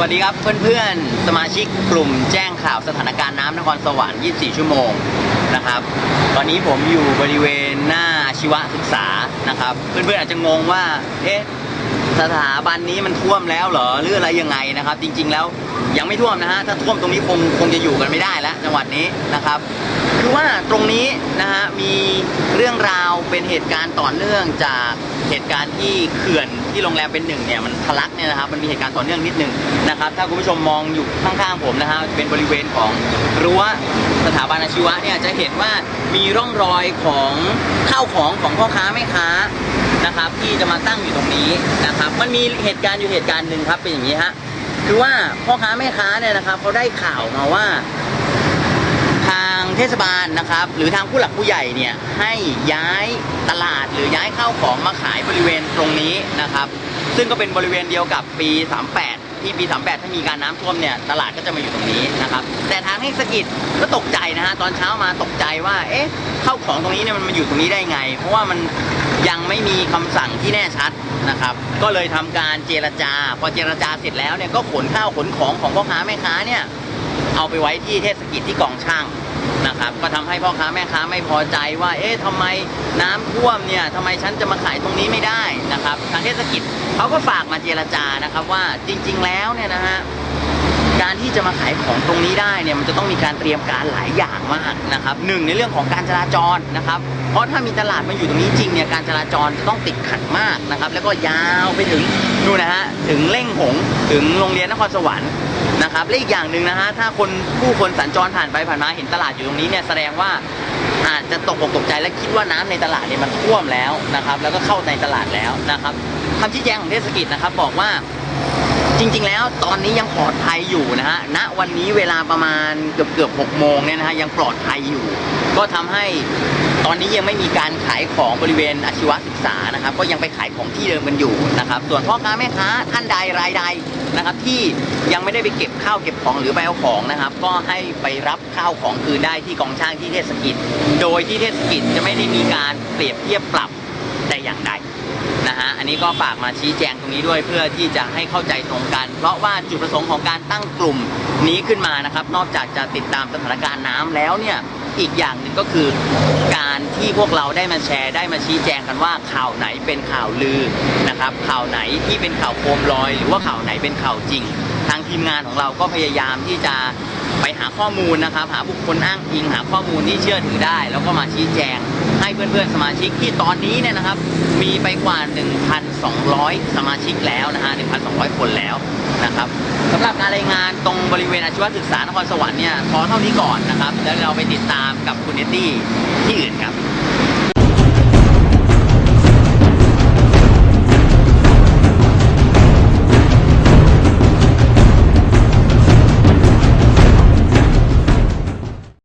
วัสดีครับเพื่อนๆ สมาชิกกลุ่มแจ้งข่าวสถานการณ์น้ำนครสวรรค์ 24 ชั่วโมงนะครับ ตอนนี้ผมอยู่บริเวณหน้าชีวศึกษานะครับ เพื่อนๆอาจจะงงว่า เอ๊ะ สถาบันนี้มันท่วมแล้วเหรอ หรืออะไรยังไงนะครับ จริงๆแล้วยังไม่ท่วมนะฮะ ถ้าท่วมตรงนี้คงคงจะอยู่กันไม่ได้แล้วจังหวัดนี้นะครับ คือว่าตรงนี้นะฮะมีเรื่องราวเป็นเหตุการณ์ต่อเนื่องจาก เหตุการณ์ที่เขื่อนที่โรงแรมเป็นหนึ่งเนี่ยมันทะลักเนี่ยนะครับมันมีเหตุการณ์ต่อเนื่องนิดนึงนะครับถ้าคุณผู้ชมมองอยู่ข้างๆผมนะฮะเป็นบริเวณของรั้วสถาบันอาชีวะเนี่ยจะเห็นว่ามีร่องรอยของข้าวของของพ่อค้าแม่ค้านะครับที่จะมาตั้งอยู่ตรงนี้นะครับมันมีเหตุการณ์อยู่เหตุการณ์หนึ่งครับเป็นอย่างนี้ฮะคือว่าพ่อค้าแม่ค้าเนี่ยนะครับเขาได้ข่าวมาว่า เทศบาลนะครับ หรือทางผู้หลักผู้ใหญ่เนี่ยให้ย้ายตลาดหรือย้ายข้าวของมาขายบริเวณตรงนี้นะครับ ซึ่งก็เป็นบริเวณเดียวกับปี 38 ที่ปี 38 ถ้ามีการน้ำท่วมเนี่ยตลาดก็จะมาอยู่ตรงนี้นะครับ แต่ทางเทศกิจก็ตกใจนะฮะตอนเช้ามาตกใจว่าเอ๊ะข้าวของตรงนี้เนี่ยมันมาอยู่ตรงนี้ได้ไง เพราะว่ามันยังไม่มีคำสั่งที่แน่ชัดนะครับ ก็เลยทำการเจรจา พอเจรจาเสร็จแล้วเนี่ยก็ขนข้าวขนของของพ่อค้าแม่ค้าเนี่ยเอาไปไว้ที่เทศกิจที่กองช่าง ครับ ก็ทำให้พ่อค้าแม่ค้าไม่พอใจว่า เอ๊ะทำไมน้ำท่วมเนี่ยทำไมฉันจะมาขายตรงนี้ไม่ได้นะครับ ทางเทศกิจเขาก็ฝากมาเจรจานะครับว่าจริง ๆ แล้วเนี่ยนะฮะการที่จะมาขายของตรงนี้ได้เนี่ยมันจะต้องมีการเตรียมการหลายอย่างมากนะครับหนึ่งในเรื่องของการจราจรนะครับ เพราะถ้ามีตลาดมาอยู่ตรงนี้จริงเนี่ยการจราจรจะต้องติดขัดมากนะครับ แล้วก็ยาวไปถึงนู่นนะฮะถึงเล่งหงถึงโรงเรียนนครสวรรค์ นะครับและอีกอย่างหนึ่งนะฮะถ้าคนผู้คนสัญจรผ่านไปผ่านมาเห็นตลาดอยู่ตรงนี้เนี่ยแสดงว่าอาจจะตกอกตกใจและคิดว่าน้ำในตลาดเนี่ยมันท่วมแล้วนะครับ แล้วก็เข้าในตลาดแล้วนะครับคำชี้แจงของเทศกิจนะครับบอกว่า จริง ๆ แล้วตอนนี้ยังปลอดภัยอยู่นะฮะณวันนี้เวลาประมาณเกือบเกือบหกโมงเนี่ยนะฮะยังปลอดภัยอยู่ ก็ทำให้ตอนนี้ยังไม่มีการขายของบริเวณอาชีวศึกษานะครับ ก็ยังไปขายของที่เดิมกันอยู่นะครับ ส่วนพ่อค้าแม่ค้าท่านใดรายใดนะครับ ที่ยังไม่ได้ไปเก็บข้าวเก็บของหรือไปเอาของนะครับ ก็ให้ไปรับข้าวของคืนได้ที่กองช่างที่เทศกิจ โดยที่เทศกิจจะไม่ได้มีการเปรียบเทียบปรับแต่อย่างใด นี้ก็ฝากมาชี้แจงตรงนี้ด้วยเพื่อที่จะให้เข้าใจตรงกัน เพราะว่าจุดประสงค์ของการตั้งกลุ่มนี้ขึ้นมานะครับ นอกจากจะติดตามสถานการณ์น้ำแล้วเนี่ยอีกอย่างหนึ่งก็คือการที่พวกเราได้มาแชร์ได้มาชี้แจงกันว่าข่าวไหนเป็นข่าวลือนะครับ ข่าวไหนที่เป็นข่าวโคมลอย หรือว่าข่าวไหนเป็นข่าวจริง ทางทีมงานของเราก็พยายามที่จะไปหาข้อมูลนะครับ หาบุคคลอ้างอิงหาข้อมูลที่เชื่อถือได้ แล้วก็มาชี้แจง พื่อนๆสมาชิกที่ตอนนี้เนี่ยนะครับ มีไปกว่า 1,200 สมาชิกแล้วนะฮะ 1,200 คนแล้วนะครับสำหรับการรายงานตรงบริเวณอาชีวศึกษานครสวรรค์เนี่ยพอเท่านี้ก่อนนะครับ แล้วเราไปติดตามกับคุณเนตตี้ที่อื่นครับ